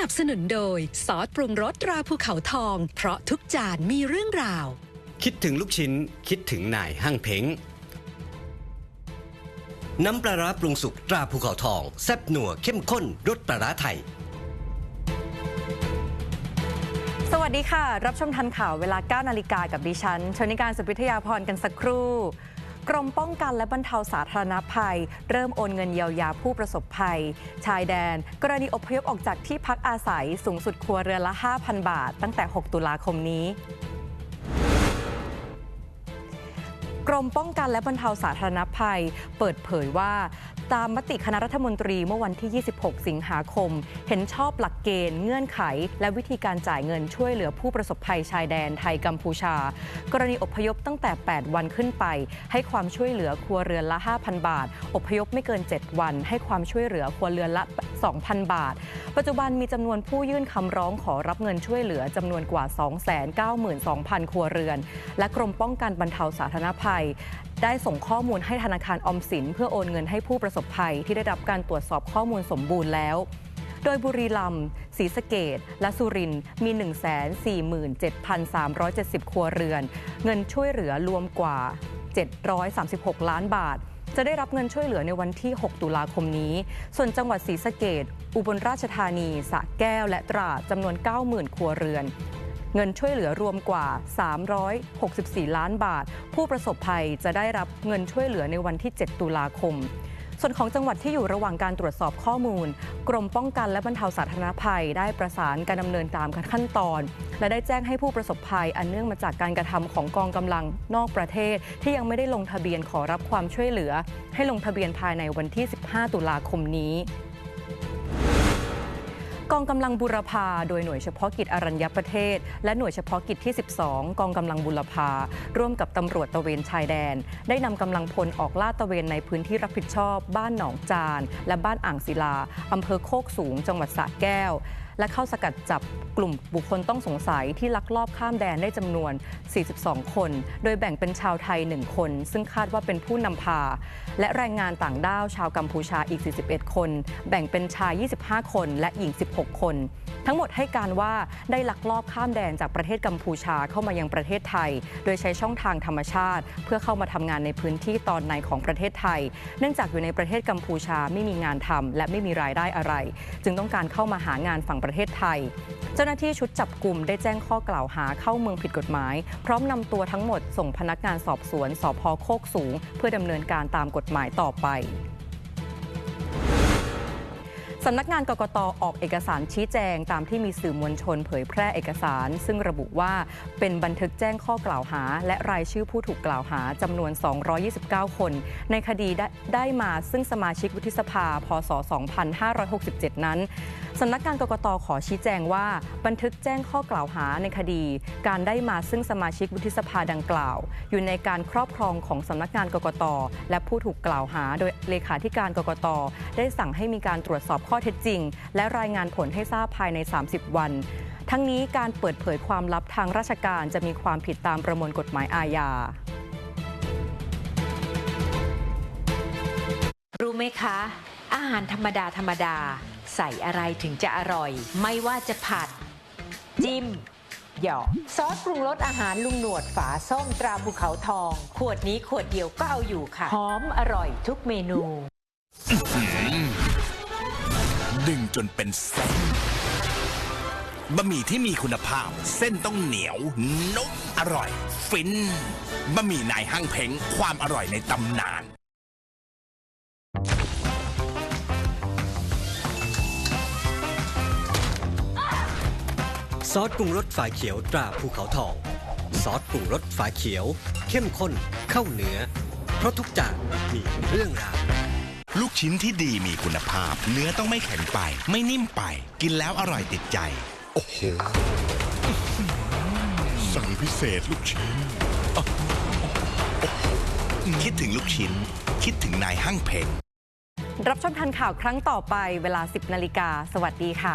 นับสนุนโดย ซอสปรุงรสตราภูเขาทอง เพราะทุกจานมีเรื่องราว คิดถึงลูกชิ้น คิดถึงนายห้างเพ้งน้ำปลาร้าปรุงสุกตราภูเขาทอง แซ่บหนัวเข้มข้นรสปลาร้าไทย สวัสดีค่ะ รับชมทันข่าวเวลา 9 นาฬิกากับดิฉันชนิการสุพิทยาพรกันสักครู่ กรมป้องกันและบรรเทาสาธารณภัย เริ่มโอนเงินเยียวยาผู้ประสบภัย ชายแดน กรณีอพยพออกจากที่พักอาศัยสูงสุดครัวเรือนละ 5,000 บาท ตั้งแต่ 6 ตุลาคมนี้กรมป้องกันและบรรเทาสาธารณภัย เปิดเผยว่า ตามมติคณะรัฐมนตรีเมื่อวันที่ 26 สิงหาคม เห็นชอบหลักเกณฑ์เงื่อนไข และวิธีการจ่ายเงินช่วยเหลือผู้ประสบภัยชายแดนไทยกัมพูชา กรณีอพยพตั้งแต่ 8 วันขึ้นไป ให้ความช่วยเหลือครัวเรือนละ 5,000 บาท อพยพไม่เกิน 7 วัน ให้ความช่วยเหลือครัวเรือนละ 2,000 บาท ปัจจุบันมีจำนวนผู้ยื่นคำร้องขอรับเงินช่วยเหลือจำนวนกว่า 292,000 ครัวเรือน และกรมป้องกันบรรเทาสาธารณภัยได้ส่งข้อมูลให้ธนาคารออมสิน เพื่อโอนเงินให้ผู้ประสบภัยที่ได้รับการตรวจสอบข้อมูลสมบูรณ์แล้ว โดยบุรีรัมย์ศรีสะเกดและสุรินทร์มี 147,370 ครัวเรือน เงินช่วยเหลือรวมกว่า 736 ล้านบาทจะได้รับเงินช่วยเหลือในวันที่ 6 ตุลาคมนี้ ส่วนจังหวัดศรีสะเกดอุบลราชธานีสระแก้ว และตราดจำนวน 90,000 ครัวเรือน เงินช่วยเหลือรวมกว่า 364 ล้านบาท ผู้ประสบภัยจะได้รับเงินช่วยเหลือในวันที่ 7 ตุลาคมส่วนของจังหวัดที่อยู่ระหว่างการตรวจสอบข้อมูล กรมป้องกันและบรรเทาสาธารณภัย ได้ประสานการดำเนินตามขั้นตอน และได้แจ้งให้ผู้ประสบภัย อันเนื่องมาจากการกระทำของกองกำลังนอกประเทศ ที่ยังไม่ได้ลงทะเบียนขอรับความช่วยเหลือ ให้ลงทะเบียนภายในวันที่ 15 ตุลาคมนี้ กองกำลังบุรพาโดยหน่วยเฉพาะกิจอรัญญประเทศ และหน่วยเฉพาะกิจที่ 12 กองกำลังบุรพา ร่วมกับตำรวจตะเวนชายแดน ได้นำกำลังพลออกลาดตะเวนในพื้นที่รับผิดชอบ บ้านหนองจาน และบ้านอ่างศิลาอำเภอโคกสูง จังหวัดสระแก้ว และเข้าสกัดจับ กลุ่มบุคคลต้องสงสัยที่ลักลอบข้ามแดนได้จำนวน 42 คน โดยแบ่งเป็นชาวไทย 1 คน ซึ่งคาดว่าเป็นผู้นำพา และแรงงานต่างด้าวชาวกัมพูชาอีก 41 คน แบ่งเป็นชาย 25 คน และหญิง 16 คน ทั้งหมดให้การว่าได้ลักลอบข้ามแดนจากประเทศกัมพูชาเข้ามายังประเทศไทย โดยใช้ช่องทางธรรมชาติ เพื่อเข้ามาทำงานในพื้นที่ตอนในของประเทศไทย เนื่องจากอยู่ในประเทศกัมพูชาไม่มีงานทำและไม่มีรายได้อะไร จึงต้องการเข้ามาหางานฝั่งประเทศไทยเจ้าจ้าหน้าที่ชุดจับกลุ่มได้แจ้งข้อกล่าวหาเข้าเมืองผิดกฎหมาย พร้อมนำตัวทั้งหมดส่งพนักงานสอบสวนสพโคกสูง เพื่อดำเนินการตามกฎหมายต่อไป สำนักงานกกตออกเอกสารชี้แจงตามที่มีสื่อมวลชนเผยแพร่เอกสาร ซึ่งระบุว่าเป็นบันทึกแจ้งข้อกล่าวหา และรายชื่อผู้ถูกกล่าวหาจำนวน 229 คน ในคดีได้ไดมาซึ่งสมาชิกวุฒิสภา พศ 2567 นั้นสำนักงานกกตขอชี้แจงว่า บันทึกแจ้งข้อกล่าวหาในคดี การได้มาซึ่งสมาชิกวุฒิสภาดังกล่าว อยู่ในการครอบครองของสำนักงานกกตและผู้ถูกกล่าวหา โดยเลขาธิการกกตได้สั่งให้มีการตรวจสอบข้อเท็จจริง และรายงานผลให้ทราบภายใน 30 วัน ทั้งนี้การเปิดเผยความลับทางราชการจะมีความผิดตามประมวลกฎหมายอาญารู้ไหมคะ อาหารธรรมดาธรรมดา ใส่อะไรถึงจะอร่อย ไม่ว่าจะผัด จิ้ม หยอกซอสปรุงรสอาหารลุงหนวดฝาส้มตราภูเขาทอง ขวดนี้ขวดเดียวก็เอาอยู่ค่ะหอมอร่อยทุกเมนู ดึงจนเป็นเส้นบะหมี่ที่มีคุณภาพ เส้นต้องเหนียว นุ่มอร่อย ฟินบะหมี่นายห้างเพ้งความอร่อยในตำนาน ซอสปรุงรสฝาเขียวตราภูเขาทอง ซอสปรุงรสฝาเขียว เข้มข้นเข้าเนื้อ เพราะทุกจานมีเรื่องราว ลูกชิ้นที่ดีมีคุณภาพ เนื้อต้องไม่แข็งไป ไม่นิ่มไป กินแล้วอร่อยติดใจ โอ้โห สั่งพิเศษลูกชิ้นอะโอ้โหคิดถึงลูกชิ้น คิดถึงนายห้างเพ้งรับชมทันข่าวครั้งต่อไปเวลา 10นาฬิกาสวัสดีค่ะ